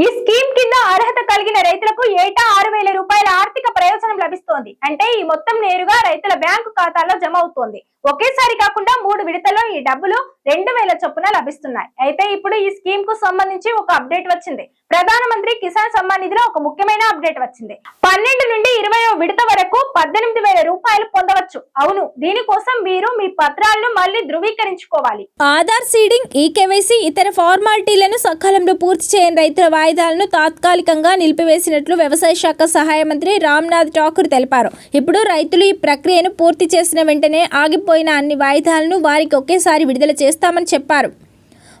ఈ స్కీమ్ కింద అర్హత కలిగిన రైతులకు ఏటా ఆరు వేల రూపాయల ఆర్థిక ప్రయోజనం లభిస్తోంది. అంటే ఈ మొత్తం నేరుగా రైతుల బ్యాంకు ఖాతాలో జమ అవుతోంది. ఒకేసారి కాకుండా మూడు విడతల్లో ఈ డబ్బులు రెండు వేల చొప్పున లభిస్తున్నాయి. అయితే ఇప్పుడు ఈ స్కీమ్కు సంబంధించి ఒక అప్డేట్ వచ్చింది. ప్రధానమంత్రి కిసాన్ సమ్మాన్ నిధిలో ఒక ముఖ్యమైన అప్డేట్ వచ్చింది. పన్నెండు నుండి ఇరవై విడత పద్దెనిమిది వేల రూపాయలు పొందవచ్చు. అవును దీనికోసం మీరు మీ పత్రాలను మళ్ళీ ధృవీకరించుకోవాలి. ఆధార్ సీడింగ్ ఈ కేవైసీ ఇతర ఫార్మాలిటీలను సకాలంలో పూర్తి చేయని రైతుల వాయిదాలను తాత్కాలికంగా నిలిపివేసినట్లు వ్యవసాయ శాఖ సహాయ మంత్రి రామ్నాథ్ ఠాకూర్ తెలిపారు. ఇప్పుడు రైతులు ఈ ప్రక్రియను పూర్తి చేసిన వెంటనే ఆగిపోయిన అన్ని వాయిదాలను వారికి ఒకేసారి విడుదల చేస్తామని చెప్పారు.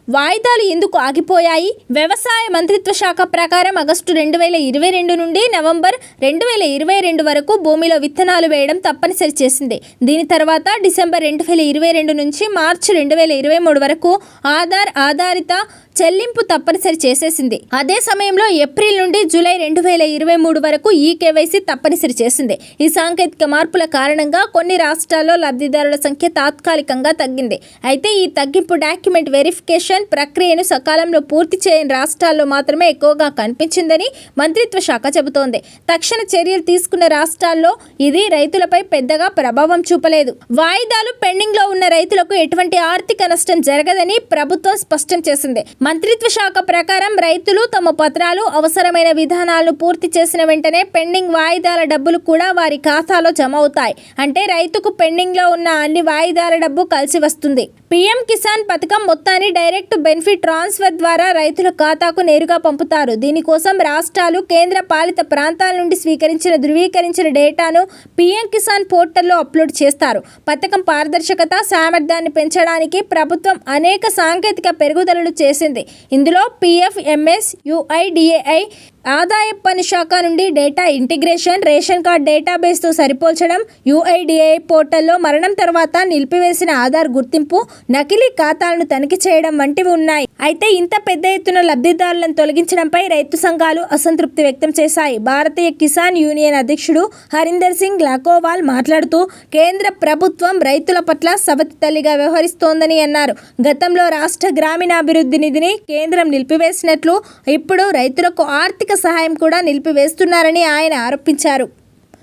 వాయిదాలు ఎందుకు ఆగిపోయాయి? వ్యవసాయ మంత్రిత్వ శాఖ ప్రకారం ఆగస్టు రెండు వేల ఇరవై రెండు నుండి నవంబర్ రెండు వేల ఇరవై రెండు వరకు భూమిలో విత్తనాలు వేయడం తప్పనిసరి చేసింది. దీని తర్వాత డిసెంబర్ రెండు వేల ఇరవై రెండు నుంచి మార్చి రెండు వేల ఇరవై మూడు వరకు ఆధార్ ఆధారిత చెల్లింపు తప్పనిసరి చేసేసింది. అదే సమయంలో ఏప్రిల్ నుండి జూలై రెండు వేల ఇరవై మూడు వరకు ఈ కేవైసీ తప్పనిసరి చేసింది. ఈ సాంకేతిక మార్పుల కారణంగా కొన్ని రాష్ట్రాల్లో లబ్ధిదారుల సంఖ్య తాత్కాలికంగా తగ్గింది. అయితే ఈ తగ్గింపు డాక్యుమెంట్ వెరిఫికేషన్ ప్రక్రియను సకాలంలో పూర్తి చేయని రాష్ట్రాల్లో మాత్రమే ఎక్కువగా కనిపించిందని మంత్రిత్వ శాఖ చెబుతోంది. తక్షణ చర్యలు తీసుకున్న రాష్ట్రాల్లో ఇది రైతులపై పెద్దగా ప్రభావం చూపలేదు. వాయిదాలు పెండింగ్లో ఉన్న రైతులకు ఎటువంటి ఆర్థిక నష్టం జరగదని ప్రభుత్వం స్పష్టం చేసింది. మంత్రిత్వ శాఖ ప్రకారం రైతులు తమ పత్రాలు అవసరమైన విధానాలను పూర్తి చేసిన వెంటనే పెండింగ్ వాయిదాల డబ్బులు కూడా వారి ఖాతాలో జమ అవుతాయి. అంటే రైతుకు పెండింగ్లో ఉన్న అన్ని వాయిదాల డబ్బు కలిసి వస్తుంది. పీఎం కిసాన్ పథకం మొత్తాన్ని డైరెక్ట్ బెనిఫిట్ ట్రాన్స్ఫర్ ద్వారా రైతుల ఖాతాకు నేరుగా పంపుతారు. దీనికోసం రాష్ట్రాలు కేంద్ర పాలిత ప్రాంతాల నుండి స్వీకరించిన ధృవీకరించిన డేటాను పీఎం కిసాన్ పోర్టల్లో అప్లోడ్ చేస్తారు. పథకం పారదర్శకత సామర్థ్యాన్ని పెంచడానికి ప్రభుత్వం అనేక సాంకేతిక పెరుగుదలలు చేసింది. ఇందులో పిఎఫ్ ఎంఎస్ యుఐడిఏఐ ఆదాయ పన్ను శాఖ నుండి డేటా ఇంటిగ్రేషన్ రేషన్ కార్డ్ డేటాబేస్తో సరిపోల్చడం యుఐడిఏ పోర్టల్లో మరణం తర్వాత నిలిపివేసిన ఆధార్ గుర్తింపు నకిలీ ఖాతాలను తనిఖీ చేయడం వంటివి ఉన్నాయి. అయితే ఇంత పెద్ద ఎత్తున లబ్ధిదారులను తొలగించడంపై రైతు సంఘాలు అసంతృప్తి వ్యక్తం చేశాయి. భారతీయ కిసాన్ యూనియన్ అధ్యక్షుడు హరీందర్ సింగ్ లాకోవాల్ మాట్లాడుతూ కేంద్ర ప్రభుత్వం రైతుల పట్ల సవతి తల్లిగా వ్యవహరిస్తోందని అన్నారు. గతంలో రాష్ట్ర గ్రామీణాభివృద్ధి నిధిని కేంద్రం నిలిపివేసినట్లు ఇప్పుడు రైతులకు ఆర్థిక ఆర్థిక సహాయం కూడా నిలిపివేస్తున్నారని ఆయన ఆరోపించారు.